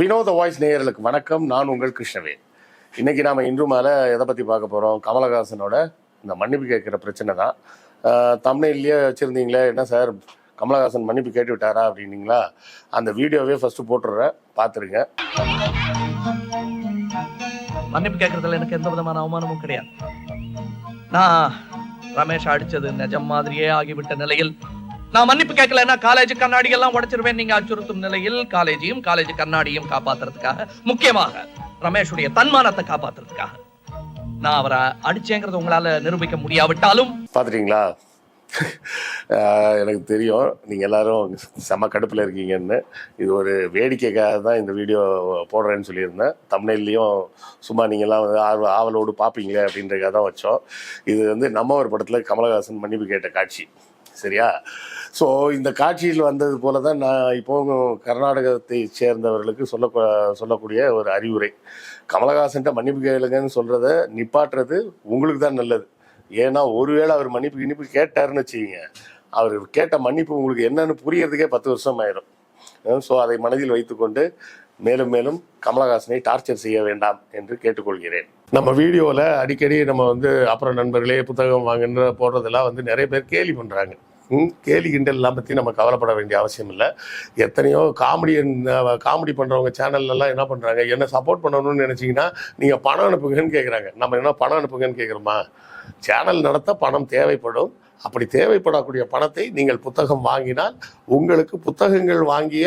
வினோத வாய்ஸ் நேயர்களுக்கு வணக்கம். நான் உங்கள் கிருஷ்ணவேல். இன்னைக்கு நாம இன்று மேலே எதை பற்றி பார்க்க போகிறோம் கமலஹாசனோட இந்த மன்னிப்பு கேட்குற பிரச்சனை தான். தமிழ்லேயே வச்சுருந்தீங்களே. என்ன சார்? கமலஹாசன் மன்னிப்பு கேட்டு விட்டாரா அப்படின்னீங்களா? அந்த வீடியோவே ஃபஸ்ட்டு போட்டுடுறேன். பார்த்துருங்க. மன்னிப்பு கேட்கறதுல எனக்கு எந்த விதமான அவமானமும் கிடையாது. நான் ரமேஷ் அடிச்சது நிஜம் மாதிரியே ஆகிவிட்ட நிலையில் நான் மன்னிப்பு கேட்கலன்னா காலேஜ் கண்ணாடி எல்லாம் உடைச்சிருவேன். நீங்க அச்சுறுத்தும் நிலையில் காலேஜையும் காலேஜ் கண்ணாடியும் காப்பாத்துறதுக்காக முக்கியமாக ரமேஷுடைய தன்மானத்தை காப்பாத்துறதுக்காக. நான் அவரை அடிச்சேங்கிறத உங்களால நிரூபிக்க முடியாவிட்டாலும் பார்த்துட்டீங்களா? எனக்கு தெரியும். நீங்கள் எல்லாரும் செம கடுப்பில் இருக்கீங்கன்னு. இது ஒரு வேடிக்கைக்காக தான் இந்த வீடியோ போடுறேன்னு சொல்லியிருந்தேன். தமிழ்லையும் சும்மா நீங்கள்லாம் வந்து ஆர்வ ஆவலோடு பார்ப்பீங்களே அப்படின்றக்காக தான் வச்சோம். இது வந்து நம்ம ஒரு படத்தில் கமலஹாசன் மன்னிப்பு கேட்ட காட்சி. சரியா? ஸோ இந்த காட்சியில் வந்தது போல தான் நான் இப்போ கர்நாடகத்தை சேர்ந்தவர்களுக்கு சொல்ல சொல்லக்கூடிய ஒரு அறிவுரை. கமலஹாசன்ட்ட மன்னிப்பு கேளுங்கன்னு சொல்கிறத நிப்பாட்டுறது உங்களுக்கு தான் நல்லது. ஏன்னா ஒருவேளை அவர் மன்னிப்பு கிணிப்பு கேட்டாருன்னு வச்சுக்கிங்க. அவர் கேட்ட மன்னிப்பு உங்களுக்கு என்னன்னு புரியறதுக்கே பத்து வருஷம் ஆயிரும். ஸோ அதை மனதில் வைத்துக்கொண்டு மேலும் மேலும் கமலஹாசனை டார்ச்சர் செய்ய வேண்டாம் என்று கேட்டுக்கொள்கிறேன். நம்ம வீடியோவில் அடிக்கடி நம்ம வந்து அப்புறம் நண்பர்களே புத்தகம் வாங்குன்ற போடுறதெல்லாம் வந்து நிறைய பேர் கேலி பண்ணுறாங்க ம், கேலி கிண்டல்லாம் பற்றி நம்ம கவலைப்பட வேண்டிய அவசியம் இல்லை. எத்தனையோ காமெடியன் காமெடி பண்ணுறவங்க சேனல்லலாம் என்ன பண்ணுறாங்க என்ன சப்போர்ட் பண்ணணும்னு நினச்சிங்கன்னா நீங்கள் பணம் அனுப்புங்கன்னு கேட்குறாங்க நம்ம என்ன பணம் அனுப்புங்கன்னு கேட்குறோமா சேனல் நடத்த பணம் தேவைப்படும். அப்படி தேவைப்படக்கூடிய பணத்தை நீங்கள் புத்தகம் வாங்கினால் உங்களுக்கு புத்தகங்கள் வாங்கிய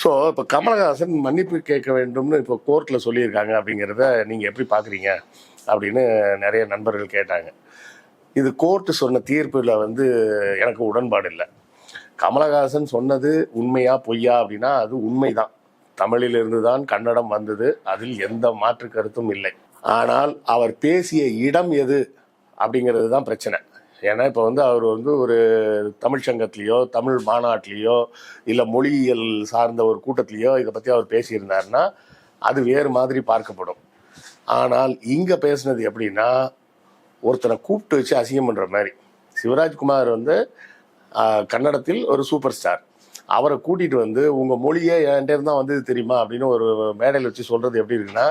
ஸோ இப்போ கமலஹாசன் மன்னிப்பு கேட்க வேண்டும்னு இப்போ கோர்ட்டில் சொல்லியிருக்காங்க அப்படிங்கிறத நீங்கள் எப்படி பார்க்குறீங்க அப்படின்னு நிறைய நண்பர்கள் கேட்டாங்க. இது கோர்ட்டு சொன்ன தீர்ப்பில் வந்து எனக்கு உடன்பாடு இல்லை. கமலஹாசன் சொன்னது உண்மையா பொய்யா அப்படின்னா அது உண்மைதான். தமிழிலிருந்து தான் கன்னடம் வந்தது. அதில் எந்த மாற்று கருத்தும் இல்லை. ஆனால் அவர் பேசிய இடம் எது அப்படிங்கிறது தான் பிரச்சனை. ஏன்னா இப்போ வந்து அவர் வந்து ஒரு தமிழ் சங்கத்திலேயோ தமிழ் மாநாட்டிலேயோ இல்லை மொழியியல் சார்ந்த ஒரு கூட்டத்திலேயோ இதை பற்றி அவர் பேசியிருந்தாருன்னா அது வேறு மாதிரி பார்க்கப்படும். ஆனால் இங்கே பேசுனது எப்படின்னா ஒருத்தரை கூப்பிட்டு வச்சு அசிங்கம் பண்ணுற மாதிரி. சிவராஜ்குமார் வந்து கன்னடத்தில் ஒரு சூப்பர் ஸ்டார். அவரை கூட்டிகிட்டு வந்து உங்கள் மொழியே என்கிட்ட இருந்தால் வந்தது தெரியுமா? அப்படின்னு ஒரு மேடையில் வச்சு சொல்கிறது எப்படி இருக்குன்னா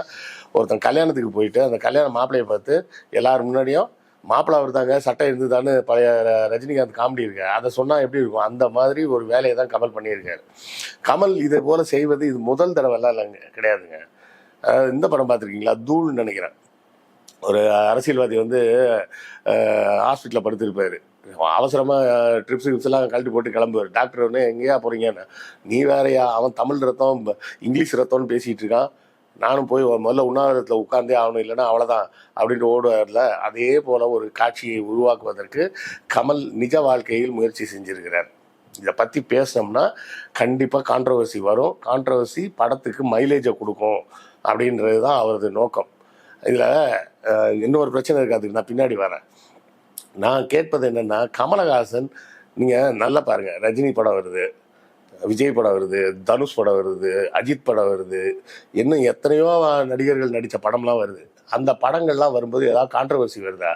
ஒருத்தன் கல்யாணத்துக்கு போயிட்டு அந்த கல்யாண மாப்பிள்ளையை பார்த்து எல்லார் முன்னாடியும் மாப்பிள்ளை அவர் தாங்க சட்டை இருந்துதான்னு பழைய ரஜினிகாந்த் காமெடி இருக்கு. அதை சொன்னால் எப்படி இருக்கும்? அந்த மாதிரி ஒரு வேலையை தான் கமல் பண்ணியிருக்காரு. கமல் இதை போல செய்வது இது முதல் தடவைலாம் இல்லைங்க கிடையாதுங்க. இந்த படம் பார்த்துருக்கீங்களா? தூள்னு நினைக்கிறேன். ஒரு அரசியல்வாதி வந்து ஹாஸ்பிட்டலில் படுத்திருப்பாரு. அவசரமாக ட்ரிப்ஸ் கிப்ஸ் கழட்டி போட்டு கிளம்புவார். டாக்டர் ஒன்று எங்கேயா போகிறீங்கன்னு நீ வேறயா? அவன் தமிழ் ரத்தம் இங்கிலீஷ் ரத்தம்னு பேசிகிட்டு இருக்கான். நானும் போய் முதல்ல உண்ணாவிரதத்தில் உட்கார்ந்தே ஆகணும் இல்லைன்னா அவ்வளோதான் அப்படின்ட்டு ஓடுவார்ல அதே போல் ஒரு காட்சியை உருவாக்குவதற்கு கமல் நிஜ வாழ்க்கையில் முயற்சி செஞ்சிருக்கிறார். இதை பற்றி பேசினோம்னா கண்டிப்பாக கான்ட்ரவர்சி வரும். கான்ட்ரவர்சி படத்துக்கு மைலேஜை கொடுக்கும் அப்படின்றது தான் அவரது நோக்கம். இதில் இன்னொரு பிரச்சனை இருக்காது நான் பின்னாடி வரேன். நான் கேட்பது என்னென்னா கமலஹாசன் நீங்கள் நல்லா பாருங்கள் ரஜினி படம் வருது. விஜய் படம் வருது தனுஷ் படம் வருது அஜித் படம் வருது இன்னும் எத்தனையோ நடிகர்கள் நடித்த படம்லாம் வருது. அந்த படங்கள்லாம் வரும்போது ஏதாவது கான்ட்ரவர்சி வருதா?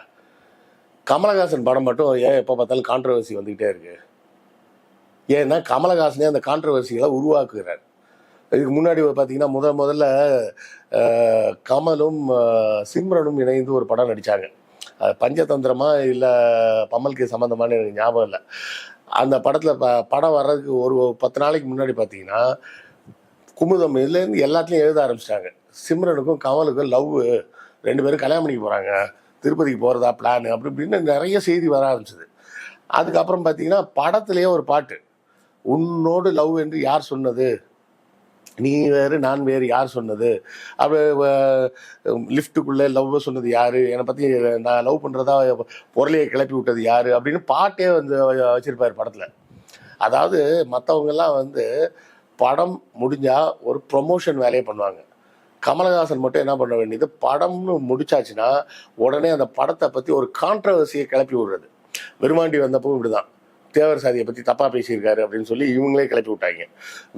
கமலஹாசன் படம் மட்டும் ஏன் எப்போ பார்த்தாலும் கான்ட்ரவர்சி வந்துக்கிட்டே இருக்கு. ஏன்னா கமலஹாசனே அந்த கான்ட்ரவர்சிகளை உருவாக்குகிறார். இதுக்கு முன்னாடி பார்த்தீங்கன்னா முதல் முதல்ல கமலும் சிம்ரனும் இணைந்து ஒரு படம் நடித்தாங்க பஞ்சதந்திரமா இல்லை பம்மலுக்கு சம்மந்தமான எனக்கு ஞாபகம் இல்லை. அந்த படத்தில் ப படம் வர்றதுக்கு ஒரு பத்து நாளைக்கு முன்னாடி பார்த்தீங்கன்னா குமுதம் இதுலேருந்து எல்லாத்துலேயும் எழுத ஆரம்பிச்சிட்டாங்க. சிம்ரனுக்கும் கமலுக்கும் லவ் ரெண்டு பேரும் கல்யாணம் பண்ணிக்க போகிறாங்க திருப்பதிக்கு போகிறதா பிளான் அப்படி இப்படின்னு நிறைய செய்தி வர ஆரம்பிச்சது. அதுக்கப்புறம் பார்த்தீங்கன்னா படத்துலேயே ஒரு பாட்டு உன்னோடு லவ் என்று யார் சொன்னது? நீ வேறு நான் வேறு யார் சொன்னது? அப்படி லிஃப்ட்டுக்குள்ளே லவ் சொன்னது யார்? என்னை பற்றி நான் லவ் பண்ணுறதா பொருளையை கிளப்பி விட்டது யார்? அப்படின்னு பாட்டே வந்து வச்சிருப்பார் படத்தில். அதாவது மற்றவங்கெல்லாம் வந்து படம் முடிஞ்சால் ஒரு ப்ரொமோஷன் வேலையை பண்ணுவாங்க. கமலஹாசன் மட்டும் என்ன பண்ண வேண்டியது? படம்னு முடிச்சாச்சுன்னா உடனே அந்த படத்தை பற்றி ஒரு கான்ட்ரவர்சியை கிளப்பி விடுறது. விருமாண்டி வந்தப்போ இப்படிதான். தேவர் சாதியை பற்றி தப்பாக பேசியிருக்காரு அப்படின்னு சொல்லி இவங்களே கிளப்பி விட்டாங்க.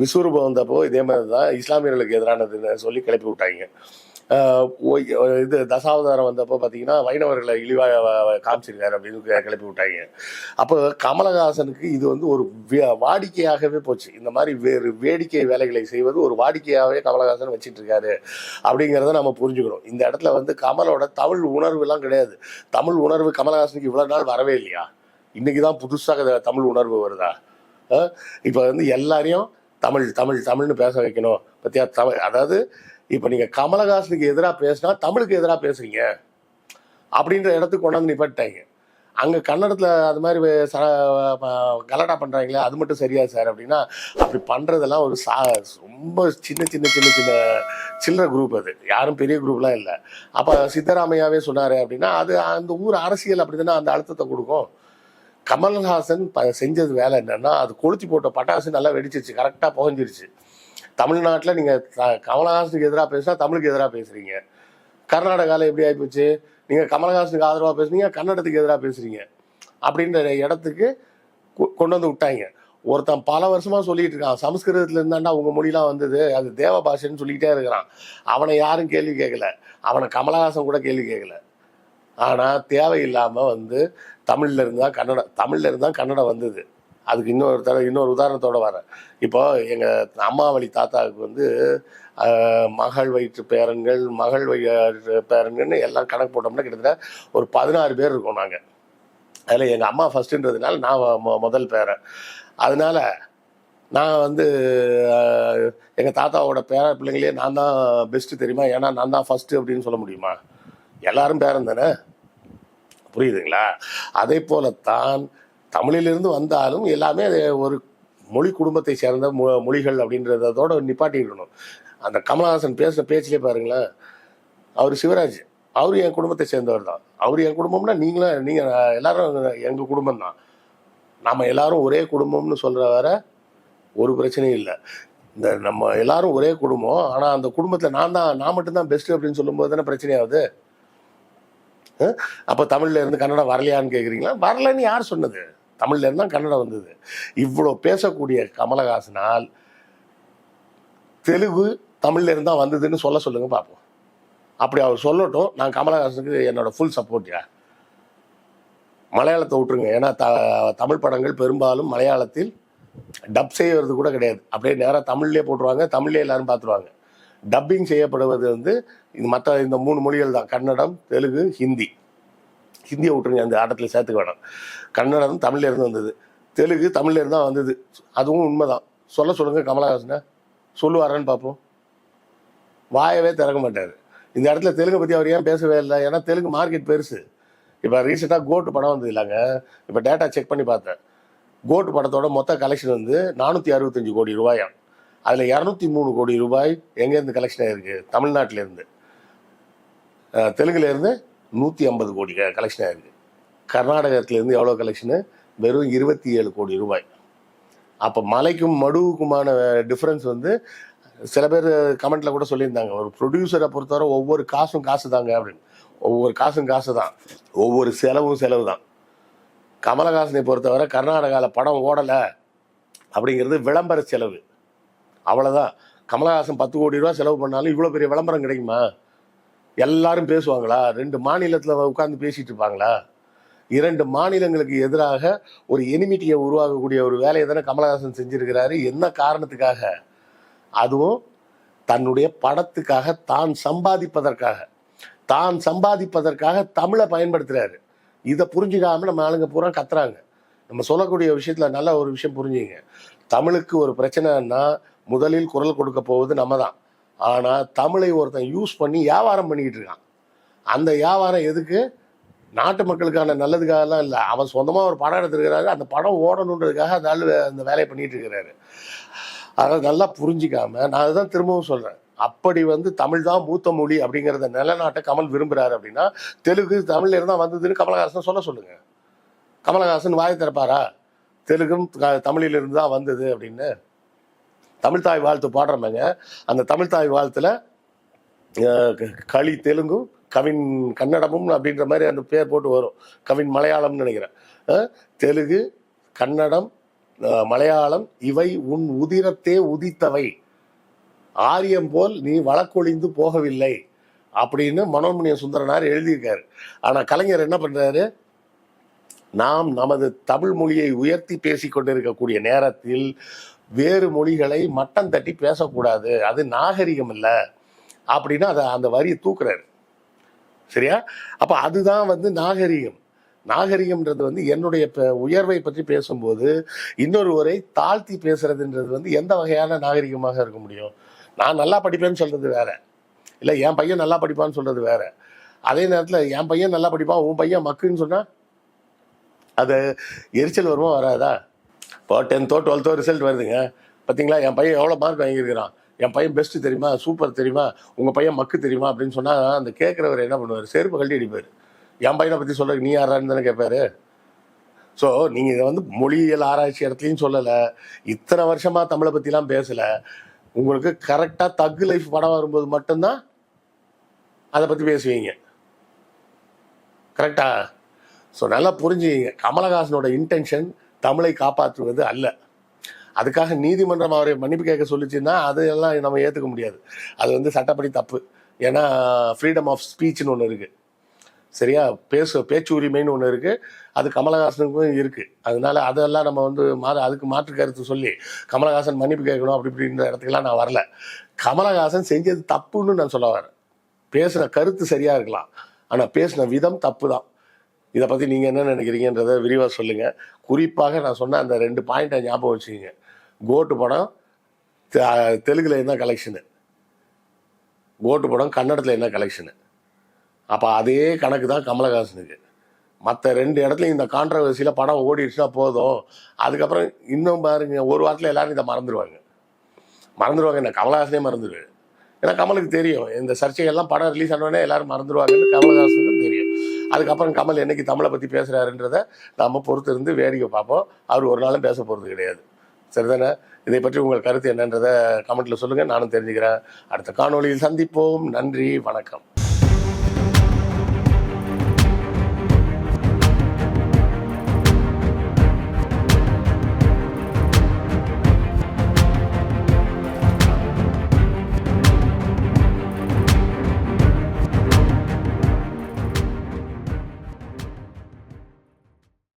விஸ்வரூபம் வந்தப்போ இதே மாதிரி தான் இஸ்லாமியர்களுக்கு எதிரானதுன்னு சொல்லி கிளப்பி விட்டாங்க. இது தசாவதாரம் வந்தப்போ பார்த்தீங்கன்னா வைணவர்களை இழிவாக காமிச்சிருக்காரு அப்படின்னு கிளப்பி விட்டாங்க. அப்போ கமலஹாசனுக்கு இது வந்து ஒரு வாடிக்கையாகவே போச்சு. இந்த மாதிரி வேறு வேடிக்கை வேலைகளை செய்வது ஒரு வாடிக்கையாகவே கமலஹாசன் வச்சுட்டு இருக்காரு அப்படிங்கிறத நம்ம புரிஞ்சுக்கணும். இந்த இடத்துல வந்து கமலோட தமிழ் உணர்வுலாம் கிடையாது. தமிழ் உணர்வு கமலஹாசனுக்கு இவ்வளோ நாள் வரவே இல்லையா? இன்னைக்கு தான் புதுசாக தமிழ் உணர்வு வருதா? இப்போ வந்து எல்லாரையும் தமிழ் தமிழ் தமிழ்னு பேச வைக்கணும். பத்தியா? தமிழ் அதாவது இப்போ நீங்கள் கமலஹாசனுக்கு எதிராக பேசினா தமிழுக்கு எதிராக பேசுறீங்க. அப்படின்ற இடத்துக்கு கொண்டாந்து நிப்பாட்டாங்க அங்கே கன்னடத்தில் அது மாதிரி ச கலடா பண்ணுறாங்களே அது மட்டும் சரியா சார். அப்படின்னா அப்படி பண்ணுறதெல்லாம் ஒரு சா ரொம்ப சின்ன சின்ன சின்ன சின்ன சில்லற குரூப் அது. யாரும் பெரிய குரூப்லாம் இல்லை. அப்போ சித்தராமையாவே சொன்னார் அப்படின்னா அது அந்த ஊர் அரசியல் அப்படி தானே அந்த அழுத்தத்தை கொடுக்கும். கமல்ஹாசன் ப செஞ்சது வேலை என்னன்னா அது கொளுத்தி போட்ட பட்டாசு நல்லா வெடிச்சிருச்சு கரெக்டாக புகஞ்சிருச்சு. தமிழ்நாட்டில் நீங்கள் கமலஹாசனுக்கு எதிராக பேசினா தமிழுக்கு எதிராக பேசுகிறீங்க கர்நாடகாவில் எப்படி ஆகிப்போச்சு நீங்கள் கமலஹாசனுக்கு ஆதரவாக பேசுனீங்க கன்னடத்துக்கு எதிராக பேசுகிறீங்க அப்படின்ற இடத்துக்கு கொ- கொண்டு வந்து விட்டாங்க. ஒருத்தன் பல வருஷமா சொல்லிட்டு இருக்கான் சமஸ்கிருதத்துல இருந்தாண்டா உங்க மொழிலாம் வந்தது அது தேவ பாஷைன்னு சொல்லிக்கிட்டே இருக்கிறான். அவனை யாரும் கேள்வி கேட்கல. அவனை கமலஹாசன் கூட கேள்வி கேட்கல. ஆனா தேவையில்லாம வந்து தமிழில் இருந்தால் கன்னடம் தமிழில் இருந்தால் கன்னடம் வந்தது. அதுக்கு இன்னொரு தடவை இன்னொரு உதாரணத்தோட வரேன் இப்போ அம்மா அம்மாவளி தாத்தாவுக்கு வந்து மகள் வயிற்று பேரன்கள் மகள் வயிற்று பேரன்கள்னு எல்லாம் கணக்கு போட்டோம்னா கிட்டத்தட்ட ஒரு பதினாறு பேர் இருக்கோம் நாங்கள் அதில் எங்கள் அம்மா ஃபஸ்ட்டுன்றதுனால நான் மொ- முதல் பேரன் அதனால நான் வந்து எங்கள் தாத்தாவோட பேர பிள்ளைங்களே நான் தான் பெஸ்ட்டு தெரியுமா? ஏன்னா நான் தான் ஃபஸ்ட்டு அப்படின்னு சொல்ல முடியுமா? எல்லாரும் பேரன் தானே? புரியுதுங்களா? அதே போலத்தான் தமிழிலிருந்து வந்தாலும் எல்லாமே அது ஒரு மொழி குடும்பத்தை சேர்ந்த மொ மொழிகள் அப்படின்றதோட நிப்பாட்டிடணும். அந்த கமலஹாசன் பேசுகிற பேச்சிலே பாருங்களேன் அவர் சிவராஜ் அவர் என் குடும்பத்தை சேர்ந்தவர் தான். அவர் என் குடும்பம்னா நீங்களும் நீங்கள் எல்லாரும் எங்கள் குடும்பம் தான். நம்ம எல்லாரும் ஒரே குடும்பம்னு சொல்கிற வர ஒரு பிரச்சனையும் இல்லை. இந்த நம்ம எல்லாரும் ஒரே குடும்பம் ஆனால் அந்த குடும்பத்தில் நான் தான் நான் மட்டும்தான் பெஸ்ட்டு அப்படின்னு சொல்லும்போது தானே பிரச்சனையாகுது? அப்போ தமிழ்ல இருந்து கன்னடம் வரலையான்னு கேட்குறீங்களா வரலன்னு யார் சொன்னது? தமிழ்ல தான் கன்னடம் வந்தது. இவ்வளோ பேசக்கூடிய கமலஹாசனால் தெலுங்கு தமிழ்லேருந்து தான் வந்ததுன்னு சொல்ல சொல்லுங்க பார்ப்போம் அப்படி அவர் சொல்லட்டும். நான் கமலஹாசனுக்கு என்னோட ஃபுல் சப்போர்ட்யா மலையாளத்தை விட்டுருங்க. ஏன்னா த தமிழ் படங்கள் பெரும்பாலும் மலையாளத்தில் டப் செய்வது கூட கிடையாது. அப்படியே நேராக தமிழ்லேயே போட்டுருவாங்க. தமிழ்லேயே எல்லாரும் பார்த்துருவாங்க. டப்பிங் செய்யப்படுவது வந்து இது மற்ற இந்த மூணு மொழிகள் தான். கன்னடம் தெலுங்கு ஹிந்தி. ஹிந்தியை விட்டுருங்க அந்த ஆட்டத்தில் சேர்த்துக்க வேணாம். கன்னடம் தமிழ்லேருந்து வந்தது. தெலுங்கு தமிழ்லேருந்து தான் வந்தது. அதுவும் உண்மைதான். சொல்ல சொல்லுங்கள் கமலஹாசனை. சொல்லுவாரான்னு பார்ப்போம். வாயவே திறக்க மாட்டார். இந்த இடத்துல தெலுங்கை பற்றி அவர் ஏன் பேசவே இல்லை? ஏன்னா தெலுங்கு மார்க்கெட் பெருசு. இப்போ ரீசெண்டாக கோட்டு படம் வந்தது இல்லைங்க. இப்போ டேட்டா செக் பண்ணி பார்த்தேன். கோட்டு படத்தோட மொத்த கலெக்ஷன் வந்து நானூற்றி அறுபத்தஞ்சு கோடி ரூபாயாம். அதில் இரநூத்தி மூணு கோடி ரூபாய் எங்கேருந்து கலெக்ஷன் ஆகிருக்கு தமிழ்நாட்டிலேருந்து. தெலுங்குலேருந்து நூற்றி ஐம்பது கோடி கலெக்ஷன் ஆகிருக்கு கர்நாடகத்திலேருந்து எவ்வளோ கலெக்ஷனு வெறும் இருபத்தி ஏழு கோடி ரூபாய். அப்போ மலைக்கும் மடுவுக்குமான டிஃப்ரென்ஸ் வந்து சில பேர் கமெண்ட்டில் கூட சொல்லியிருந்தாங்க. ஒரு ப்ரொடியூசரை பொறுத்தவரை ஒவ்வொரு காசும் காசு தாங்க அப்படின்னு. ஒவ்வொரு காசும் காசு தான். ஒவ்வொரு செலவும் செலவு தான். கமலஹாசனை பொறுத்தவரை கர்நாடகாவில் படம் ஓடலை அப்படிங்கிறது விளம்பர செலவு. அவ்வளோதான் கமலஹாசன் பத்து கோடி ரூபா செலவு பண்ணாலும் இவ்வளோ பெரிய விளம்பரம் கிடைக்குமா? எல்லாரும் பேசுவாங்களா? ரெண்டு மாநிலத்தில் உட்காந்து பேசிட்டு இருப்பாங்களா? இரண்டு மாநிலங்களுக்கு எதிராக ஒரு எனிமிட்டியை உருவாக்கக்கூடிய ஒரு வேலையை தானே கமலஹாசன் செஞ்சிருக்கிறாரு. என்ன காரணத்துக்காக? அதுவும் தன்னுடைய படத்துக்காக தான் சம்பாதிப்பதற்காக. தான் சம்பாதிப்பதற்காக தமிழை பயன்படுத்துகிறாரு இதை புரிஞ்சுக்காம நம்ம ஆளுங்க பூரா கத்துறாங்க. நம்ம சொல்லக்கூடிய விஷயத்தில் நல்ல ஒரு விஷயம் புரிஞ்சுங்க. தமிழுக்கு ஒரு பிரச்சனைன்னா முதலில் குரல் கொடுக்க போவது நம்ம தான் ஆனால் தமிழை ஒருத்தன் யூஸ் பண்ணி வியாபாரம் பண்ணிக்கிட்டு இருக்கான். அந்த வியாபாரம் எதுக்கு? நாட்டு மக்களுக்கான நல்லதுக்காகலாம் இல்லை. அவன் சொந்தமாக ஒரு படம் எடுத்திருக்கிறாரு. அந்த படம் ஓடணுன்றதுக்காக அந்த ஆள் அந்த வேலையை பண்ணிட்டு இருக்கிறாரு. அதை நல்லா புரிஞ்சிக்காம நான் அதுதான் திரும்பவும் சொல்கிறேன் அப்படி வந்து தமிழ் தான் மூத்த மொழி அப்படிங்கிறத நிலநாட்டை கமல் விரும்புகிறாரு அப்படின்னா தெலுங்கு தமிழ்ல இருந்தால் வந்ததுன்னு கமலஹாசன் சொல்ல சொல்லுங்க. கமலஹாசன் வாய் திறப்பாரா? தெலுங்கும் தமிழிலிருந்து தமிழில் இருந்து தான் வந்தது அப்படின்னு. தமிழ்தாய் வாழ்த்து பாடுறோமேங்க அந்த தமிழ்தாய் வாழ்த்தில் வாழ்த்துல களி தெலுங்கும் கவின் கன்னடமும் அப்படின்ற மாதிரி அந்த பேர் போட்டு வரும். கவின் மலையாளம்னு நினைக்கிறேன். தெலுங்கு கன்னடம் மலையாளம் இவை உன் உதிரத்தே உதித்தவை. ஆரியம் போல் நீ வழக்கொழிந்து போகவில்லை அப்படின்னு மனோன்மணிய சுந்தரனார் எழுதியிருக்காரு. ஆனால் கலைஞர் என்ன பண்ணுறாரு நாம் நமது தமிழ் மொழியை உயர்த்தி பேசிக்கொண்டிருக்கக்கூடிய நேரத்தில் வேறு மொழிகளை மட்டம் தட்டி பேசக்கூடாது. அது நாகரிகம் இல்லை. அப்படின்னு அதை அந்த வரியை தூக்குறாரு. சரியா? அப்போ அதுதான் வந்து நாகரிகம். நாகரிகம்ன்றது வந்து என்னுடைய உயர்வை பற்றி பேசும்போது இன்னொருவரை தாழ்த்தி பேசுறதுன்றது வந்து எந்த வகையான நாகரிகமாக இருக்க முடியும்? நான் நல்லா படிப்பேன்னு சொல்றது வேற. இல்லை என் பையன் நல்லா படிப்பான்னு சொல்றது வேற. அதே நேரத்தில் என் பையன் நல்லா படிப்பான் உன் பையன் மக்குன்னு சொன்னா அது எரிச்சல் வருமா வராதா? இப்போ டென்த்தோ டுவெல்த்தோ ரிசல்ட் வருதுங்க. பார்த்தீங்களா என் பையன் எவ்வளோ மார்க் வாங்கியிருக்கிறான்? என் பையன் பெஸ்ட்டு தெரியுமா? சூப்பர் தெரியுமா? உங்கள் பையன் மக்கு தெரியுமா? அப்படின்னு சொன்னால் அந்த கேட்குறவர் என்ன பண்ணுவார்? செருப்பு கழட்டி அடிப்பார். என் பையனை பற்றி சொல்ல நீ யாரான்னு தானே கேட்பாரு? ஸோ நீங்கள் இதை வந்து மொழியியல் ஆராய்ச்சி இடத்துலையும் சொல்லலை. இத்தனை வருஷமாக தமிழை பற்றிலாம் பேசலை. உங்களுக்கு கரெக்டாக தக்கு லைஃப் படம் வரும்போது மட்டும்தான் அதை பற்றி பேசுவீங்க. கரெக்டா ஸோ நல்லா புரிஞ்சுக்கிங்க. கமலஹாசனோட இன்டென்ஷன் தமிழை காப்பாற்றுவது அல்ல. அதுக்காக நீதிமன்றம் அவரை மன்னிப்பு கேட்க சொல்லிச்சுன்னா அதையெல்லாம் நம்ம ஏற்றுக்க முடியாது. அது வந்து சட்டப்படி தப்பு. ஏன்னா ஃப்ரீடம் ஆஃப் ஸ்பீச்னு ஒன்று இருக்குது சரியா? பேசு பேச்சு உரிமைன்னு ஒன்று இருக்குது அது கமலஹாசனுக்கும் இருக்குது அதனால அதெல்லாம் நம்ம வந்து மா அதுக்கு மாற்று கருத்து சொல்லி கமலஹாசன் மன்னிப்பு கேட்கணும் அப்படி இப்படின்ற இடத்துக்கெல்லாம் நான் வரல. கமலஹாசன் செஞ்சது தப்புன்னு நான் சொல்ல வரேன். பேசுகிற கருத்து சரியாக இருக்கலாம். ஆனால் பேசின விதம் தப்பு தான் இதை பற்றி நீங்கள் என்ன நினைக்கிறீங்கன்றதை விரிவாக சொல்லுங்கள் குறிப்பாக நான் சொன்ன அந்த ரெண்டு பாயிண்ட்டை ஞாபகம் வச்சுக்கோங்க. கோட்டு படம் தெ- என்ன கலெக்ஷனு கோட்டு படம் கன்னடத்தில் என்ன கலெக்ஷனு அப்போ அதே கணக்கு தான் கமலஹாசனுக்கு. மற்ற ரெண்டு இடத்துலையும் இந்த கான்ட்ரவர்சியில் படம் ஓடிடுச்சுன்னா போதும். அதுக்கப்புறம் இன்னும் பாருங்க ஒரு வாரத்தில் எல்லாரும் இதை மறந்துடுவாங்க மறந்துடுவாங்க என்ன? கமலஹாசனே மறந்துடுவேன் ஏன்னா கமலுக்கு தெரியும் இந்த சர்ச்சைகள்லாம் படம் ரிலீஸ் ஆனோடனே எல்லாரும் மறந்துடுவாங்கன்னு கமலஹாசனுக்கு தெரியும். அதுக்கப்புறம் கமல் என்னைக்கு தமிழை பற்றி பேசுகிறாருன்றதை நாம் பொறுத்து இருந்து வேடிக்கை பார்ப்போம். அவர் ஒரு நாளும் பேச போகிறது கிடையாது. சரிதானே? இதை பற்றி உங்கள் கருத்து என்னன்றதை கமெண்ட்டில் சொல்லுங்கள் நானும் தெரிஞ்சுக்கிறேன். அடுத்த காணொளியில் சந்திப்போம். நன்றி. வணக்கம்.